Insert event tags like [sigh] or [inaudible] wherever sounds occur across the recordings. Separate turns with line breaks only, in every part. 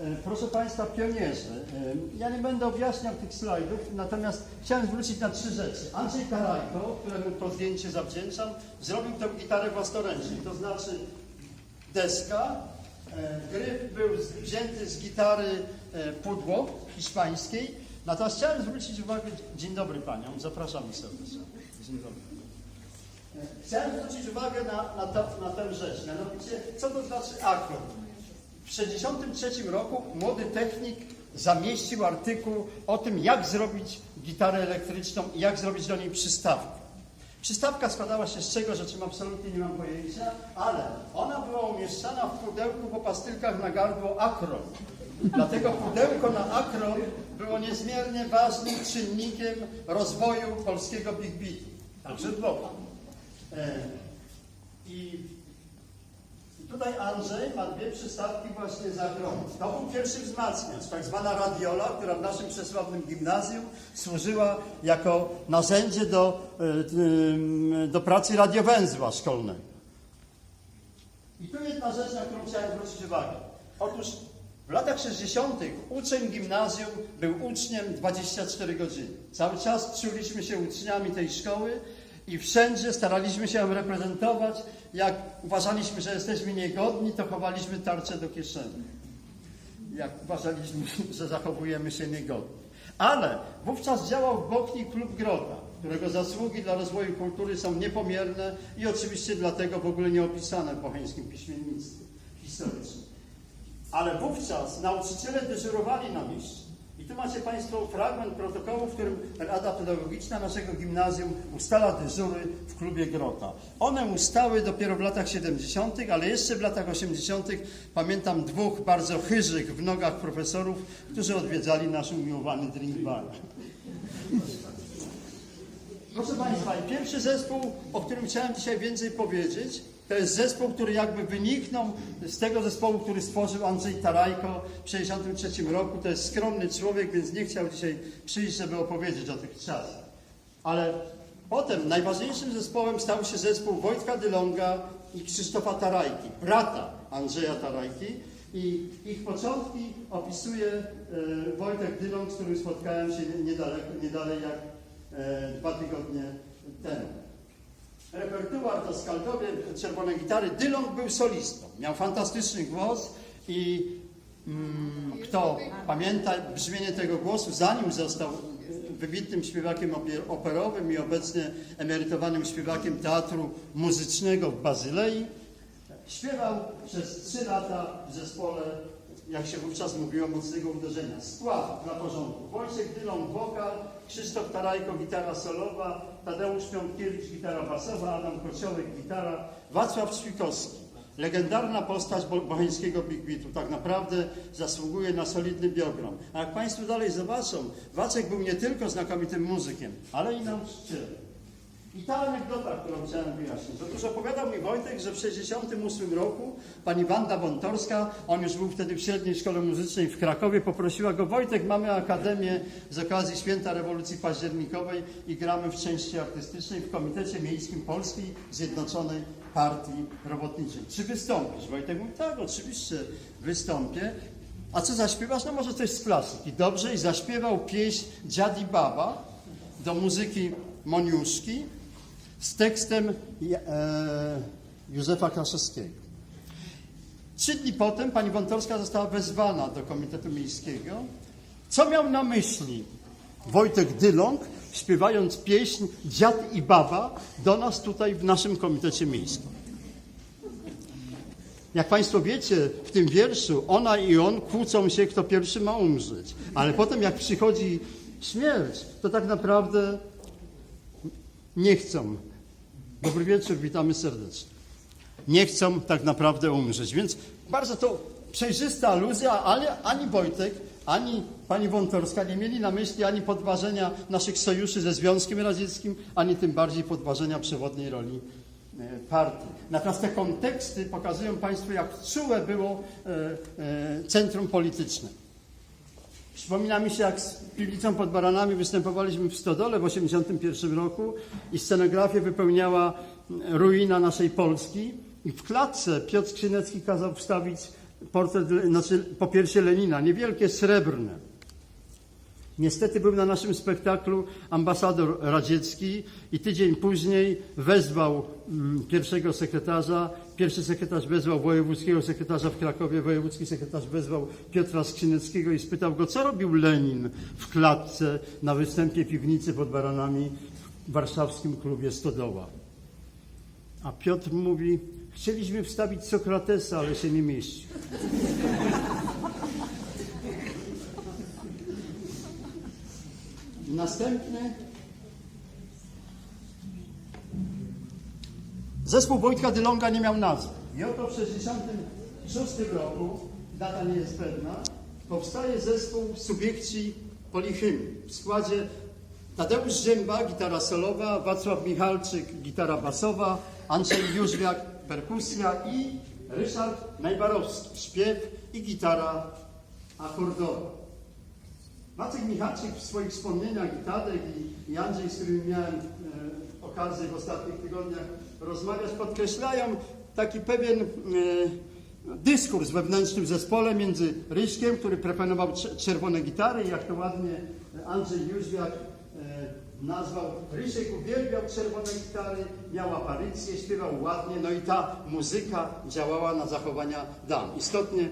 E, Proszę Państwa, pionierzy. E, Ja nie będę objaśniał tych slajdów, natomiast chciałem zwrócić na trzy rzeczy. Andrzej Karajko, któremu to zdjęcie zawdzięczam, zrobił tę gitarę własnoręcznie, to znaczy deska, e, gryf był wzięty z gitary pudło hiszpańskiej. Natomiast chciałem zwrócić uwagę, dzień dobry Paniom, zapraszamy serdecznie. Dzień dobry. Chciałem zwrócić uwagę na, na, to, na tę rzecz, mianowicie co to znaczy akord. W 1963 roku młody technik zamieścił artykuł o tym, jak zrobić gitarę elektryczną i jak zrobić do niej przystawkę. Przystawka składała się z czego, że czym absolutnie nie mam pojęcia, ale ona była umieszczana w pudełku po pastylkach na gardło akron. Dlatego pudełko na akron było niezmiernie ważnym czynnikiem rozwoju polskiego big beatu. Także dwoma. E, i tutaj Andrzej ma dwie przystawki właśnie za grąd. To był pierwszy wzmacniacz, tak zwana radiola, która w naszym przesławnym gimnazjum służyła jako narzędzie do, y, y, do pracy radiowęzła szkolnego. I tu jedna rzecz, na którą chciałem zwrócić uwagę. Otóż w latach 60. uczeń gimnazjum był uczniem 24 godziny. Cały czas czuliśmy się uczniami tej szkoły i wszędzie staraliśmy się ją reprezentować. Jak uważaliśmy, że jesteśmy niegodni, to chowaliśmy tarczę do kieszeni. Jak uważaliśmy, [laughs] że zachowujemy się niegodnie. Ale wówczas działał w Bochni Klub Grota, którego zasługi dla rozwoju kultury są niepomierne i oczywiście dlatego w ogóle nie opisane w bocheńskim piśmiennictwie historycznym. Ale wówczas nauczyciele dyżurowali na mieście. I tu macie Państwo fragment protokołu, w którym Rada Pedagogiczna naszego gimnazjum ustala dyżury w klubie Grota. One ustały dopiero w latach 70., ale jeszcze w latach 80. pamiętam dwóch bardzo chyżych w nogach profesorów, którzy odwiedzali nasz umiłowany drink bar. Proszę Państwa, pierwszy zespół, o którym chciałem dzisiaj więcej powiedzieć, to jest zespół, który jakby wyniknął z tego zespołu, który stworzył Andrzej Tarajko w 1963 roku. To jest skromny człowiek, więc nie chciał dzisiaj przyjść, żeby opowiedzieć o tych czasach. Ale potem najważniejszym zespołem stał się zespół Wojtka Dylonga i Krzysztofa Tarajki, brata Andrzeja Tarajki. I ich początki opisuje e, Wojtek Dylong, z którym spotkałem się niedaleko, niedalej jak e, dwa tygodnie temu. Repertuar to skaldowie, czerwone gitary. Dylong był solistą. Miał fantastyczny głos i mm, kto pamięta brzmienie tego głosu, zanim został wybitnym śpiewakiem operowym i obecnie emerytowanym śpiewakiem teatru muzycznego w Bazylei, śpiewał przez trzy lata w zespole, jak się wówczas mówiło, mocnego uderzenia. Skład dla porządku. Wojciech Dylon wokal, Krzysztof Tarajko gitara solowa, Tadeusz Piątkiewicz gitara basowa, Adam Kociołek gitara, Wacław Ćwikowski. Legendarna postać bo- boheńskiego Big Beatu. Tak naprawdę zasługuje na solidny biogram. A jak Państwo dalej zobaczą, Wacek był nie tylko znakomitym muzykiem, ale i nauczycielem. I ta anegdota, którą chciałem wyjaśnić. Otóż opowiadał mi Wojtek, że w 1968 roku pani Wanda Wątorska, on już był wtedy w średniej szkole muzycznej w Krakowie, poprosiła go, Wojtek, mamy akademię z okazji Święta Rewolucji Październikowej i gramy w części artystycznej w Komitecie Miejskim Polskiej Zjednoczonej Partii Robotniczej. Czy wystąpisz? Wojtek mówi, tak, oczywiście wystąpię. A co zaśpiewasz? No może coś z klasyki. Dobrze, i zaśpiewał pieśń Dziadi Baba do muzyki Moniuszki z tekstem e, Józefa Kraszewskiego. Trzy dni potem pani Wątorska została wezwana do Komitetu Miejskiego. Co miał na myśli Wojtek Dylong, śpiewając pieśń Dziad i Baba do nas tutaj w naszym Komitecie Miejskim? Jak Państwo wiecie, w tym wierszu ona i on kłócą się, kto pierwszy ma umrzeć. Ale potem, jak przychodzi śmierć, to tak naprawdę nie chcą. Dobry wieczór, witamy serdecznie. Nie chcą tak naprawdę umrzeć. Więc bardzo to przejrzysta aluzja, ale ani Wojtek, ani pani Wątorska nie mieli na myśli ani podważenia naszych sojuszy ze Związkiem Radzieckim, ani tym bardziej podważenia przewodniej roli e, partii. Natomiast te konteksty pokazują Państwu, jak czułe było e, e, centrum polityczne. Przypomina mi się, jak z Piwnicą pod Baranami występowaliśmy w Stodole w 1981 roku i scenografię wypełniała ruina naszej Polski i w klatce Piotr Skrzynecki kazał wstawić portret, znaczy popiersie Lenina, niewielkie, srebrne. Niestety był na naszym spektaklu ambasador radziecki i tydzień później wezwał mm, pierwszego sekretarza, pierwszy sekretarz wezwał wojewódzkiego sekretarza w Krakowie, wojewódzki sekretarz wezwał Piotra Skrzyneckiego i spytał go, co robił Lenin w klatce na występie piwnicy pod Baranami w warszawskim klubie Stodoła. A Piotr mówi, chcieliśmy wstawić Sokratesa, ale się nie mieści. Następny. Zespół Wojtka Dylonga nie miał nazwy. I oto w 1966 roku, data nie jest pewna, powstaje zespół Subiekci Polichymii w składzie Tadeusz Zięba, gitara solowa, Wacław Michalczyk, gitara basowa, Andrzej Jóźwiak, perkusja i Ryszard Najbarowski, śpiew i gitara akordowa. Maciek Michalczyk w swoich wspomnieniach i Tadek i, i Andrzej, z którym miałem e, okazję w ostatnich tygodniach rozmawiać, podkreślają taki pewien e, dyskurs wewnętrzny w zespole między Ryśkiem, który preferował cze- czerwone gitary, jak to ładnie Andrzej Jóźwiak e, nazwał, Rysiek uwielbiał czerwone gitary, miał aparycję, śpiewał ładnie, no i ta muzyka działała na zachowania dam. Istotnie e,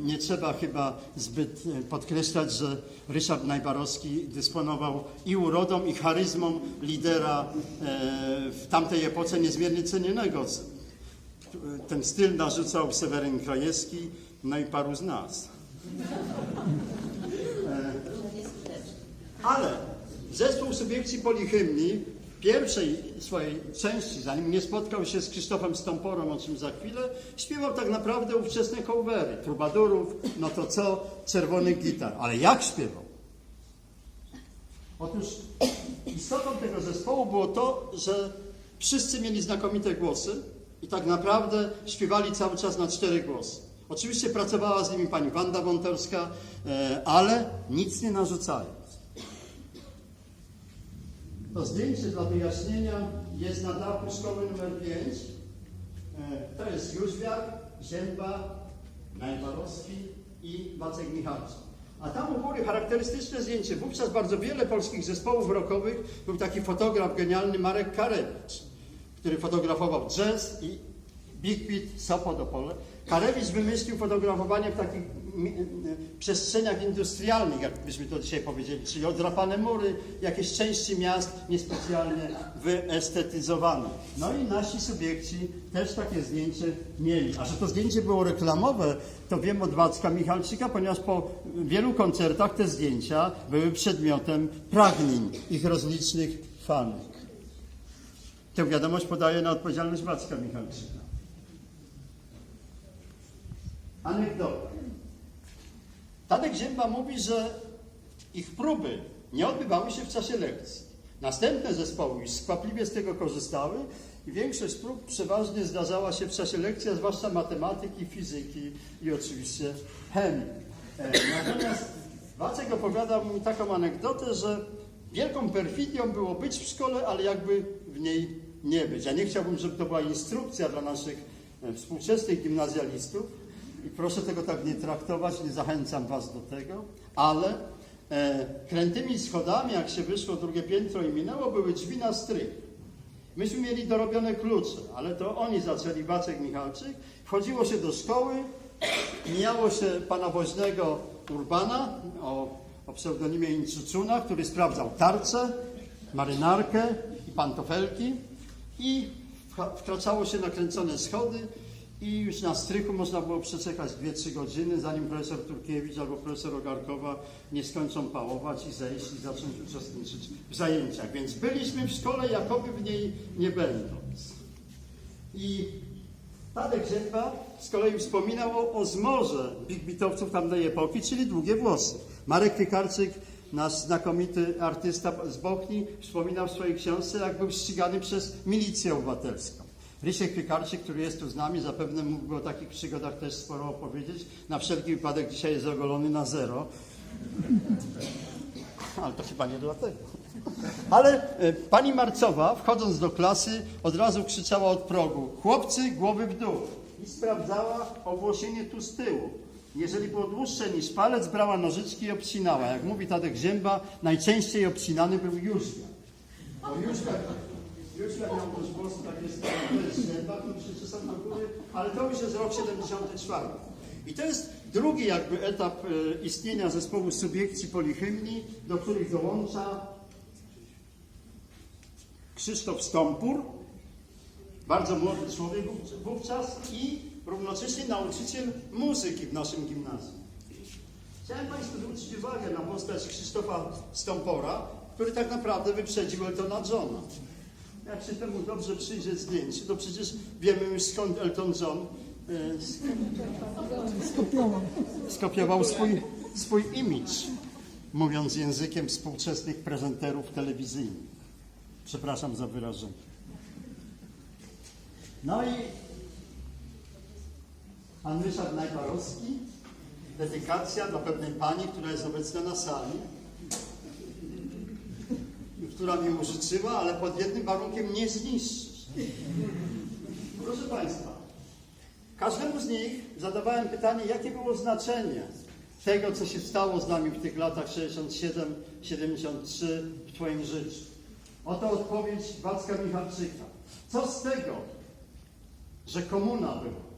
nie trzeba chyba zbyt e, podkreślać, że Ryszard Najbarowski dysponował i urodą, i charyzmą lidera e, w tamtej epoce niezmiernie cenionego. Ten styl narzucał Seweryn Krajewski, no i paru z nas. Ale zespół subiekcji polichymni w pierwszej swojej części, zanim nie spotkał się z Krzysztofem Stąporą, o czym za chwilę, śpiewał tak naprawdę ówczesne covery, trubadurów, no to co, czerwonych gitar. Ale jak śpiewał? Otóż istotą tego zespołu było to, że wszyscy mieli znakomite głosy i tak naprawdę śpiewali cały czas na cztery głosy. Oczywiście pracowała z nimi pani Wanda Wątorska, e, ale nic nie narzucając. To zdjęcie dla wyjaśnienia jest na dachu szkoły numer 5. E, To jest Jóźwiak, Zięba, Najbarowski i Wacek Michalczyk. A tam u góry charakterystyczne zdjęcie. Wówczas bardzo wiele polskich zespołów rockowych był taki fotograf genialny Marek Karewicz, który fotografował jazz i Big Beat, Sopot, Opole. Karewicz wymyślił fotografowanie w takich przestrzeniach industrialnych, jakbyśmy to dzisiaj powiedzieli, czyli odrapane mury, jakieś części miast niespecjalnie wyestetyzowane. No i nasi subiekci też takie zdjęcie mieli. A że to zdjęcie było reklamowe, to wiem od Wacka Michalczyka, ponieważ po wielu koncertach te zdjęcia były przedmiotem pragnień ich rozlicznych fanek. Tę wiadomość podaję na odpowiedzialność Wacka Michalczyka. Anegdota. Tadek Zięba mówi, że ich próby nie odbywały się w czasie lekcji. Następne zespoły skwapliwie z tego korzystały i większość prób przeważnie zdarzała się w czasie lekcji, a zwłaszcza matematyki, fizyki i oczywiście chemii. E, Natomiast Wacek opowiadał mi taką anegdotę, że wielką perfidią było być w szkole, ale jakby w niej nie być. Ja nie chciałbym, żeby to była instrukcja dla naszych e, współczesnych gimnazjalistów, proszę tego tak nie traktować, nie zachęcam Was do tego, ale e, krętymi schodami, jak się wyszło drugie piętro i minęło, były drzwi na strych. Myśmy mieli dorobione klucze, ale to oni zaczęli, Wacek Michalczyk. Wchodziło się do szkoły, mijało się pana woźnego Urbana o, o pseudonimie Inczuczuna, który sprawdzał tarczę, marynarkę i pantofelki i wkraczało się na kręcone schody i już na strychu można było przeczekać 2-3 godziny, zanim profesor Turkiewicz albo profesor Ogarkowa nie skończą pałować i zejść i zacząć uczestniczyć w zajęciach. Więc byliśmy w szkole, jakoby w niej nie będąc. I Tadek Zięba z kolei wspominał o, o zmorze big beatowców tamtej epoki, czyli długie włosy. Marek Piekarczyk, nasz znakomity artysta z Bochni, wspominał w swojej książce, jak był ścigany przez milicję obywatelską. Rysiek Piekarczyk, który jest tu z nami, zapewne mógłby o takich przygodach też sporo opowiedzieć. Na wszelki wypadek dzisiaj jest ogolony na zero. [laughs] Ale to chyba nie dlatego. Ale e, pani Marcowa, wchodząc do klasy, od razu krzyczała od progu: Chłopcy, głowy w dół. i sprawdzała ogłosienie tu z tyłu. Jeżeli było dłuższe niż palec, brała nożyczki i obcinała. Jak mówi Tadek Zięba, najczęściej obcinany był jóźwiak. Bo jóźwiak, jóźwiak miał też włosy takie stare z Zięba, który przyczesał na góry, ale to już jest rok 74. I to jest drugi jakby etap e, istnienia zespołu subiekcji polihymni, do których dołącza Krzysztof Stąpur, bardzo młody człowiek wów- wówczas i równocześnie nauczyciel muzyki w naszym gimnazjum. Chciałem Państwu zwrócić uwagę na postać Krzysztofa Stąpora, który tak naprawdę wyprzedził Eltona Johna. Jak się temu dobrze przyjrzy zdjęciu, to przecież wiemy już skąd Elton John e, sk-
Skopiował.
skopiował swój, swój imidż, mówiąc językiem współczesnych prezenterów telewizyjnych. Przepraszam za wyrażenie. No i pan Ryszard Najparowski, dedykacja dla pewnej pani, która jest obecna na sali, która mi użyczyła, ale pod jednym warunkiem nie zniszczyć. Proszę Państwa, każdemu z nich zadawałem pytanie, jakie było znaczenie tego, co się stało z nami w tych latach 67-73 w Twoim życiu. Oto odpowiedź Wacka Michalczyka. Co z tego, że komuna była?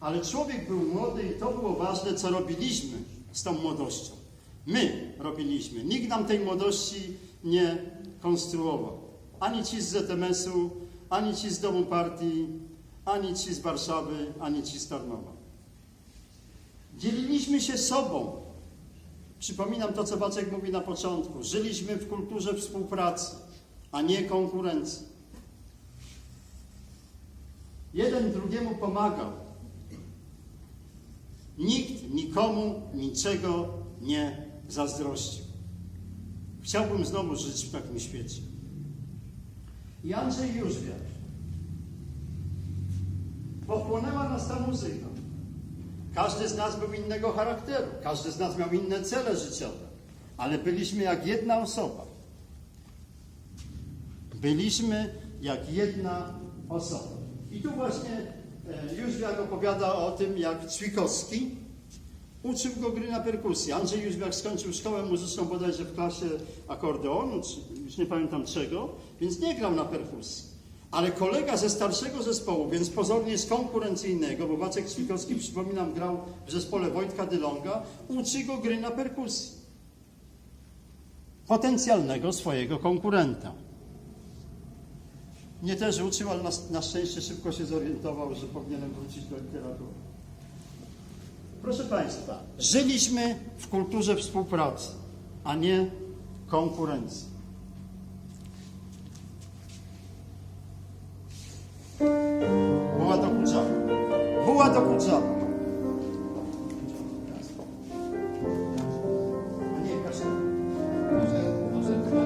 Ale człowiek był młody i to było ważne, co robiliśmy z tą młodością. My robiliśmy. Nikt nam tej młodości nie konstruował. Ani ci z ZMS-u, ani ci z domu partii, ani ci z Warszawy, ani ci z Tarnowa. Dzieliliśmy się sobą. Przypominam to, co Wacek mówi na początku. Żyliśmy w kulturze współpracy, a nie konkurencji. Jeden drugiemu pomagał. Nikt nikomu niczego nie zazdrościł. Chciałbym znowu żyć w takim świecie. I Andrzej Jóźwiak. Pochłonęła nas ta muzyka. Każdy z nas był innego charakteru, każdy z nas miał inne cele życiowe, ale byliśmy jak jedna osoba. Byliśmy jak jedna osoba. I tu właśnie e, Jóźwiak opowiada o tym, jak Ćwikowski uczył go gry na perkusji. Andrzej Jóźwiak skończył szkołę muzyczną bodajże w klasie akordeonu, czy już nie pamiętam czego, więc nie grał na perkusji. Ale kolega ze starszego zespołu, więc pozornie z konkurencyjnego, bo Wacek Ćwikowski, przypominam, grał w zespole Wojtka Dylonga, uczy go gry na perkusji. Potencjalnego swojego konkurenta. Mnie też uczył, ale na, na szczęście szybko się zorientował, że powinienem wrócić do literatury. Proszę Państwa, żyliśmy w kulturze współpracy, a nie konkurencji. Buła do kurczawa. Buła do kurczawa.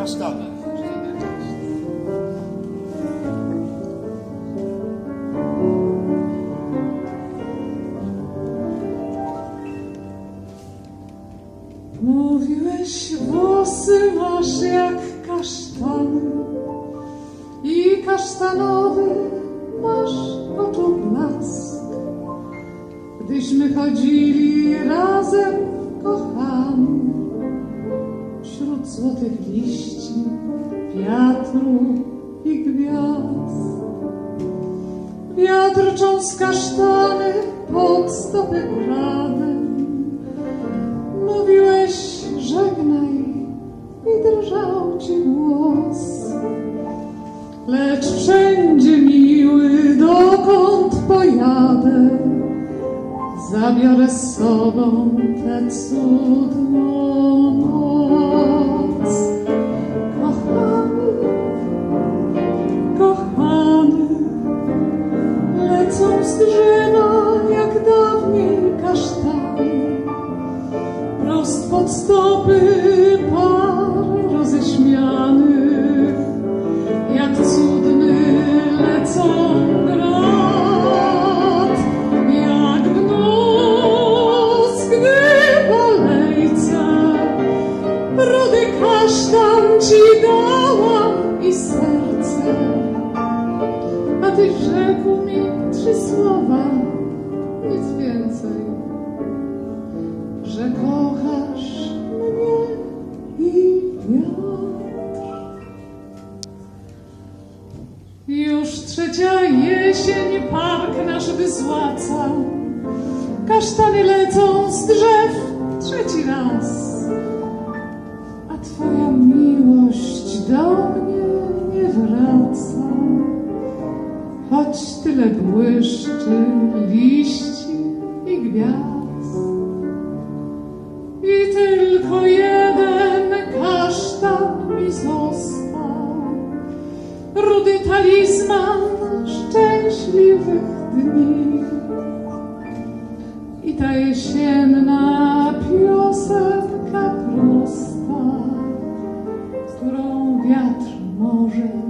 A
razem, kochani, wśród złotych liści, wiatru i gwiazd. Wiatr cząst kasztany pod stopy gradem. Mówiłeś żegnaj i drżał ci głos. Lecz wszędzie miły, dokąd pojadę, zabiorę z sobą tę cudną Rudy kasztan ci dałam i serce, a ty rzekł mi trzy słowa, nic więcej, że kochasz mnie i wiatr. Już trzecia jesień park nasz wyzłaca, kasztany lecą z drzew trzeci raz. do mnie nie wraca, choć tyle błyszczy liści i gwiazd. I tylko jeden kasztan mi został, rudy talizman szczęśliwych dni. I ta jesień you.